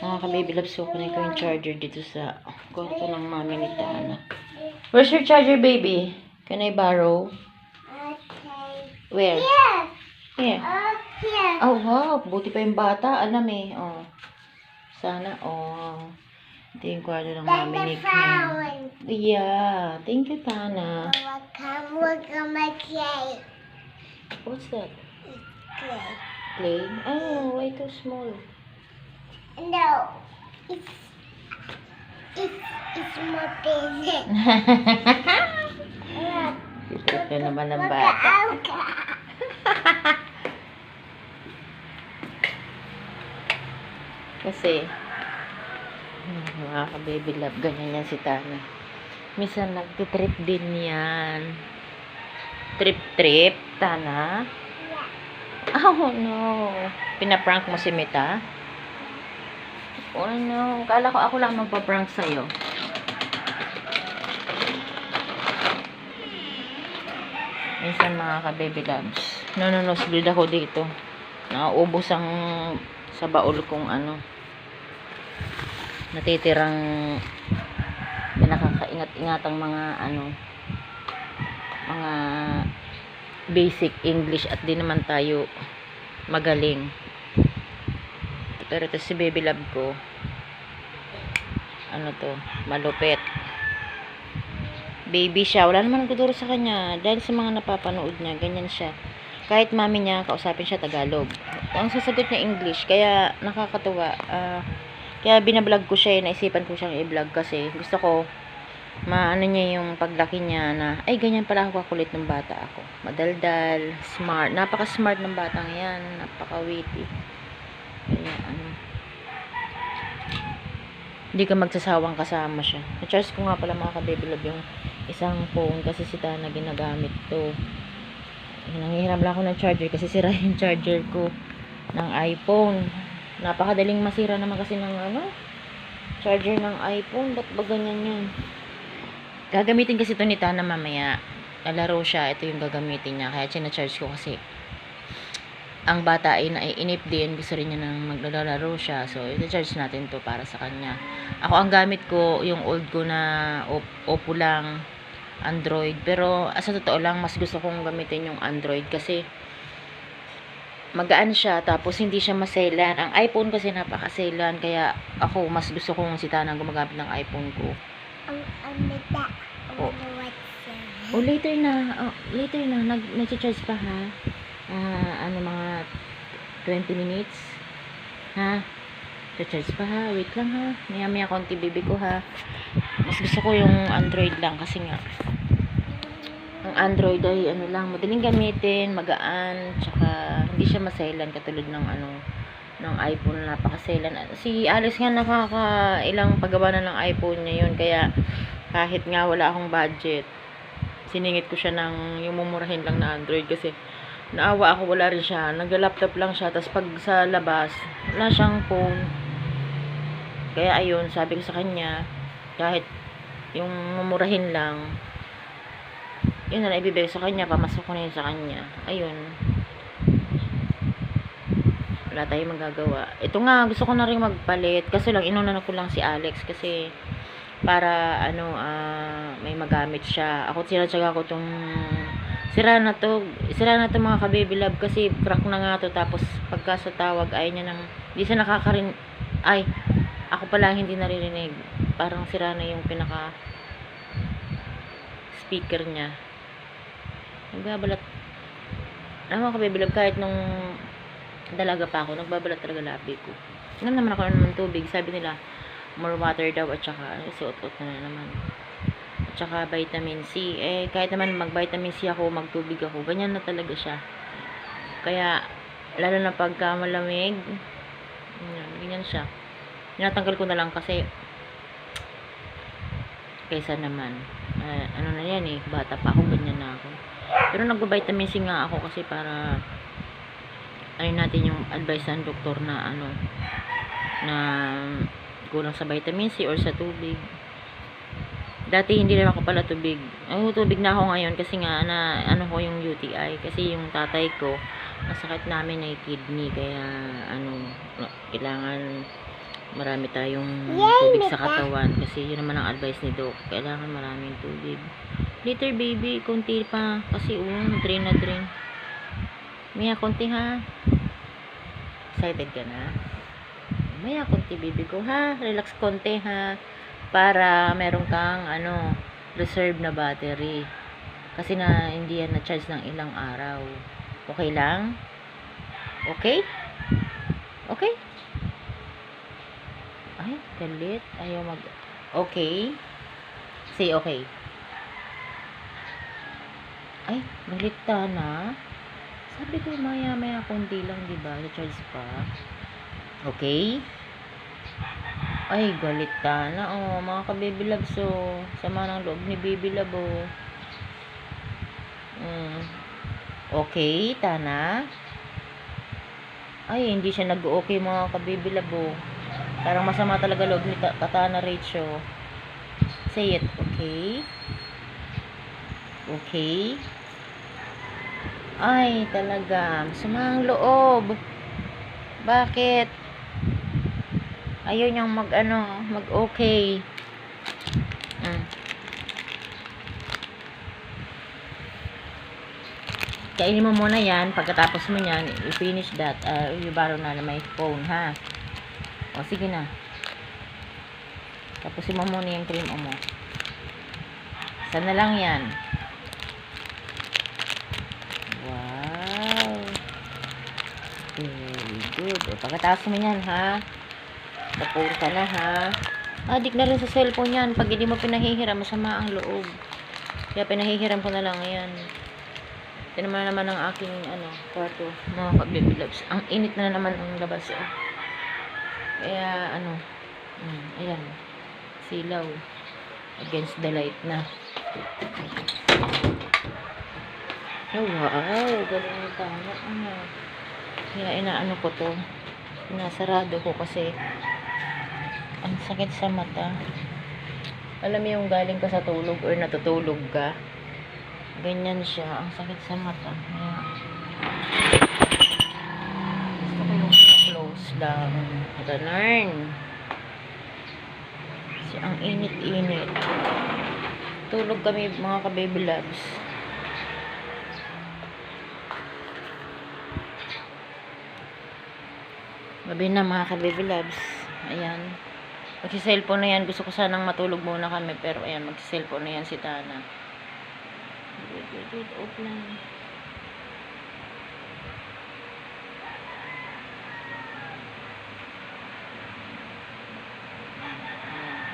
Mga ka-baby loves ko, kunin ko yung charger dito sa kwarto ng mami ni Tana. Where's your charger, baby? Can I borrow? Okay. Where? Here. Here. Oh, here. Oh, wow. Buti pa yung bata. Alam eh. Oh. Sana, oh. Ito yung kwarto ng mami ni flower. Yeah. Thank you, Tana. Welcome, welcome, okay. What's that? Okay. Play? Oh, why too small? No. It's, it's, it's more big. Ito naman ng bata. Kasi, mga ka-baby love, ganyan yan si Tana. Minsan nagtitrip din yan. Trip-trip, Tana. Oh no. Pinaprank mo si Mita? Oh no. Kala ko ako lang magpa-prank sa'yo. Minsan mga ka-baby loves. Nanonosbleed ako dito. Nauubos ang sa baul kong ano. Natitirang nakakaingat-ingatang mga ano mga basic English at di naman tayo magaling. Pero ito si baby love ko. Ano to? Malupit. Baby siya. Wala naman nagtuturo sa kanya. Dahil sa mga napapanood niya, ganyan siya. Kahit mami niya, kausapin siya Tagalog. Ang sasagot niya English. Kaya nakakatuwa. Ah, kaya binablog ko siya. eh. Naisipan ko siyang i-vlog kasi gusto ko maano niya yung paglaki niya na ay ganyan pala ako kakulit ng bata ako. Madaldal, smart. Napaka-smart ng batang yan. Napaka-witty. Kaya ano. Hindi ka magsasawang kasama siya. Na-charge ko nga pala mga love yung isang phone kasi si Tana ginagamit to. Nangihiram lang ako ng charger kasi sira yung charger ko ng iPhone. Napakadaling masira naman kasi ng ano, charger ng iPhone. Ba't ba ganyan yan? Gagamitin kasi ito ni Tana mamaya. Lalaro siya. Ito yung gagamitin niya. Kaya charge ko kasi ang bata ay naiinip din. Gusto rin niya nang maglalaro siya. So, ito-charge natin to para sa kanya. Ako, ang gamit ko, yung old ko na Op- Oppo lang, Android. Pero, ah, sa totoo lang, mas gusto kong gamitin yung Android kasi magaan siya, tapos hindi siya maselan. Ang iPhone kasi napakaselan, kaya ako, mas gusto kong si Tana gumagamit ng iPhone ko. Ang. Oh. Ang Oh, later na. Oh, later na. Nag, nag-charge pa, ha? Ah, ano, mga 20 minutes? Ha? Charge pa, ha? Wait lang, ha? Maya-maya konti bibi ko, ha? Mas gusto ko yung Android lang kasi nga ang Android ay ano lang, madaling gamitin, magaan, tsaka hindi siya maselan katulad ng ano ng iPhone napakaselan. Si Alice nga nakaka ilang paggawa na ng iPhone niya yun kaya kahit nga wala akong budget siningit ko siya ng yung mumurahin lang na Android kasi naawa ako wala rin siya. Nagla-laptop lang siya tapos pag sa labas wala siyang phone. Kaya ayun sabi ko sa kanya kahit yung mumurahin lang yun na lang ibibigay sa kanya pamasok ko na yun sa kanya. Ayun. Wala tayong magagawa. Ito nga gusto ko na rin magpalit. Kasi lang inuna ko lang si Alex kasi para ano ah, may magamit siya. Ako sinatsaga ko tong sira na to sira na to mga kababy love kasi crack na nga to. Tapos pagka sa tawag ay niya nang hindi siya nakakarin ay ako pala hindi naririnig. Parang sira na yung pinaka speaker niya. Nagbabalat. Alam kababy love kahit nung dalaga pa ako nagbabalat talaga labi ko. Inom naman ako naman tubig. Sabi nila more water daw at saka suot-ot na naman at saka vitamin C. Eh kahit naman mag vitamin C ako magtubig ako ganyan na talaga siya. Kaya lalo na pagka malamig yan, ganyan siya. Tinatanggal ko na lang kasi kaysa naman. Eh, ano na yan eh bata pa ako ganyan na ako. Pero nagba-vitamin C nga ako kasi para ano natin yung advice ng doktor na ano na kulang sa vitamin C or sa tubig dati hindi rin ako pala tubig ay tubig na ako ngayon kasi nga na ano ko yung UTI kasi yung tatay ko masakit namin ay kidney kaya ano kailangan marami tayong tubig sa katawan kasi yun naman ang advice ni Doc. Kailangan maraming tubig. Later baby, konti pa kasi oh, drain na drain. Mia, konti ha. Excited ka na? Maya, konti baby ko ha. Relax konti ha. Para meron kang ano, reserve na battery. Kasi na hindi yan na-charge ng ilang araw. Okay lang? Okay? Okay? Ay, galit. Ayaw mag... Okay? Say okay. Ay, galit ta na. Sabi ko, maya maya konti lang, di ba? Charge pa. Okay? Ay, galit ta na. Oh, mga ka-baby loves, oh. Sama ng loob ni love, oh. Mm. Okay, Tana? Ay, hindi siya nag-okay mga ka-baby love, oh. Parang masama talaga loob ni Ta- Katana Rachel. Say it, okay? Okay? Ay, talaga. Masama ang loob. Bakit? Ayaw niyang mag, ano, mag-okay. Mm. Kainin mo muna yan. Pagkatapos mo yan, i-finish that. Uh, you borrow na na may phone, ha? O, sige na. Tapusin mo muna yung cream mo. Sana lang yan. Wow. Very good. O, pagkatapos mo yan, ha? Ka na, ha? Adik na rin sa cellphone yan. Pag hindi mo pinahihiram, masama ang loob. Kaya pinahihiram ko na lang yan. Ito naman naman ang aking, ano, kwarto. Mga ka-baby loves. Ang init na naman ang labas, oh. Kaya, ano, mm, ayan, silaw. Against the light na. Oh, wow, galing yung tama. Ano. Kaya inaano ko to. Pinasarado ko kasi ang sakit sa mata. Alam mo yung galing ka sa tulog or natutulog ka. Ganyan siya. Ang sakit sa mata. Gusto ko yung close lang. Ganun. Kasi ang init-init. Tulog kami mga ka-baby loves. Gabi na mga ka-baby loves. Ayan. Magsi-cellphone na yan. Gusto ko sanang matulog muna kami. Pero ayan, magsi-cellphone na yan si Tana. Wait, wait, wait. Off lang.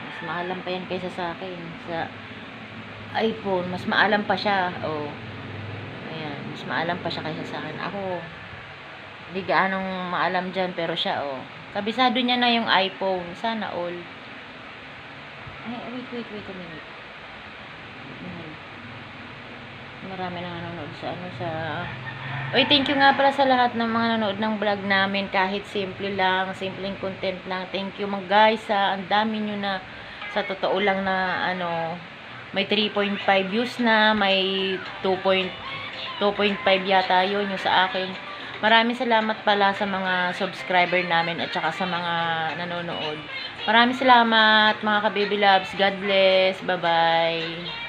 Mas maalam pa yan kaysa sa akin. Sa iPhone, mas maalam pa siya. Oh. Ayan, mas maalam pa siya kaysa sa akin. Ako, hindi gaanong maalam dyan, pero siya, oh. Kabisado niya na yung iPhone. Sana all. Ay, wait, wait, wait a minute. Hmm. Marami na nanonood sa ano sa Oy, thank you nga pala sa lahat ng mga nanonood ng vlog namin kahit simple lang, simpleng content lang. Thank you mga guys, sa ang dami nyo na sa totoo lang na ano may 3.5 views na, may 2.2.5 yata yun yung sa akin. Maraming salamat pala sa mga subscriber namin at saka sa mga nanonood. Maraming salamat mga ka-baby loves. God bless. Bye-bye.